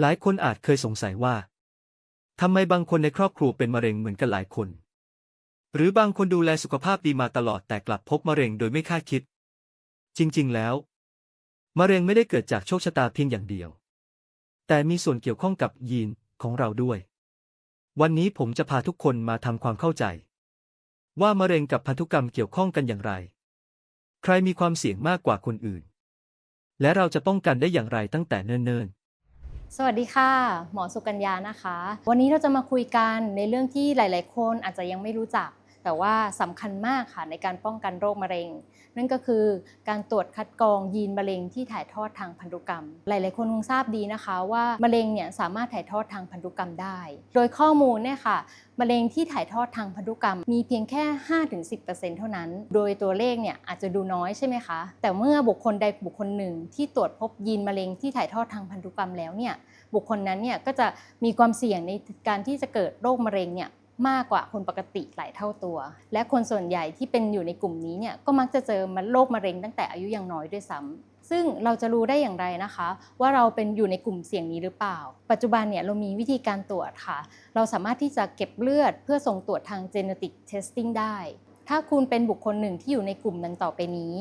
หลายคนอาจเคยสงสัยว่าทำไมบางคนในครอบครัวเป็นมะเร็งเหมือนกันหลายคน หรือบางคนดูแลสุขภาพดีมาตลอดแต่กลับพบมะเร็งโดยไม่คาดคิด จริงๆ แล้ว มะเร็งไม่ได้เกิดจากโชคชะตาเพียงอย่างเดียว แต่มีส่วนเกี่ยวข้องกับยีนของเราด้วย วันนี้ผมจะพาทุกคนมาทำความเข้าใจ ว่ามะเร็งกับพันธุกรรมเกี่ยวข้องกันอย่างไร ใครมีความเสี่ยงมากกว่าคนอื่น และเราจะป้องกันได้อย่างไรตั้งแต่เนิ่นๆ สวัสดีค่ะ หมอสุกัญญานะคะ วันนี้เราจะมาคุยกันในเรื่องที่หลาย ๆ คนอาจจะยังไม่รู้จัก แต่ว่าสำคัญมากค่ะในการป้องกันโรคมะเร็ง นั่นก็คือการตรวจคัดกรองยีนมะเร็งที่ถ่ายทอดทางพันธุกรรม หลาย ๆ คนคงทราบดีนะคะว่ามะเร็งเนี่ยสามารถถ่ายทอดทางพันธุกรรมได้ โดยข้อมูลเนี่ยค่ะมะเร็งที่ถ่ายทอดทางพันธุกรรมมีเพียงแค่ 5-10%เท่านั้น โดยตัวเลขเนี่ยอาจจะดูน้อยใช่ไหมคะ แต่เมื่อบุคคลใดบุคคลหนึ่งที่ตรวจพบยีนมะเร็งที่ถ่ายทอดทางพันธุกรรมแล้วเนี่ยบุคคลนั้นเนี่ยก็จะมีความเสี่ยงในการที่จะเกิดโรคมะเร็งเนี่ย มากกว่าคนปกติหลายเท่าตัว และคนส่วนใหญ่ที่เป็นอยู่ในกลุ่มนี้เนี่ยก็มักจะเจอมันโรคมะเร็งตั้งแต่อายุยังน้อยด้วยซ้ำซึ่งเราจะรู้ได้อย่างไรนะคะ ว่าเราเป็นอยู่ในกลุ่มเสี่ยงนี้หรือเปล่า ปัจจุบันเนี่ยเรามีวิธีการตรวจค่ะ เราสามารถที่จะเก็บเลือดเพื่อส่งตรวจทาง genetic testing ได้ ถ้าคุณเป็นบุคคลหนึ่งที่อยู่ในกลุ่มนั้นต่อไปนี้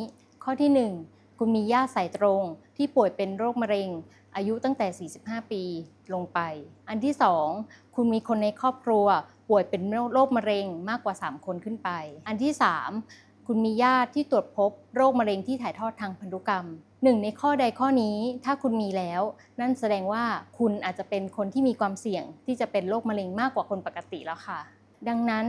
ข้อที่ 1 คุณมีญาติสายตรง ที่ป่วยเป็นโรคมะเร็งอายุตั้งแต่ 45 ปีลงไป อันที่ 2 คุณมีคนในครอบครัว ป่วยเป็นโรคมะเร็งมากกว่า 3 คนขึ้นไป อันที่ 3 คุณมีญาติที่ตรวจพบโรคมะเร็งที่ถ่ายทอดทางพันธุกรรมหนึ่งในข้อใดข้อนี้ถ้าคุณมีแล้ว นั่นแสดงว่าคุณอาจจะเป็นคนที่มีความเสี่ยงที่จะเป็นโรคมะเร็งมากกว่าคนปกติแล้วค่ะ ดังนั้น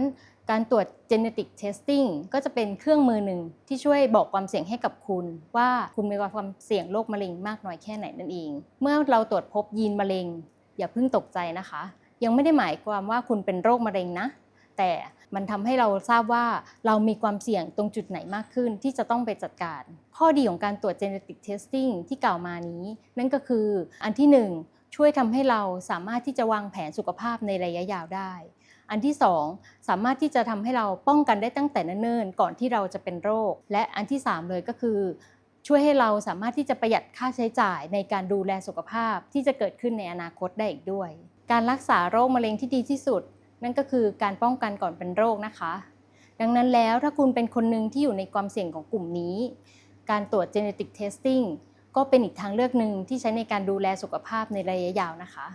การตรวจ genetic testing ก็จะเป็นเครื่องมือหนึ่งที่ช่วยบอกความเสี่ยงให้กับคุณ ว่าคุณมีความเสี่ยงโรคมะเร็งมากน้อยแค่ไหนนั่นเอง เมื่อเราตรวจพบยีนมะเร็ง อย่าเพิ่งตกใจนะคะ ยังไม่ได้หมายความว่าคุณเป็นโรคมะเร็งนะ แต่มันทำให้เราทราบว่าเรามีความเสี่ยงตรงจุดไหนมากขึ้นที่จะต้องไปจัดการ ข้อดีของการตรวจ genetic testing ที่กล่าวมานี้ นั่นก็คืออันที่หนึ่งช่วยทำให้เราสามารถที่จะวางแผนสุขภาพในระยะยาวได้ อันที่ 2 สามารถที่จะทำให้เราป้องกันได้ตั้งแต่เนิ่นๆก่อนที่เราจะเป็นโรค และอันที่ 3 เลยก็คือช่วยให้เราสามารถที่จะประหยัดค่าใช้จ่ายในการดูแลสุขภาพที่จะเกิดขึ้นในอนาคตได้อีกด้วย การรักษาโรคมะเร็งที่ดีที่สุด นั่นก็คือการป้องกันก่อนเป็นโรคนะคะ ดังนั้นแล้วถ้าคุณเป็นคนหนึ่งที่อยู่ในความเสี่ยงของกลุ่มนี้ การตรวจ genetic testing ก็เป็นอีกทางเลือกหนึ่งที่ใช้ในการดูแลสุขภาพในระยะยาวนะคะ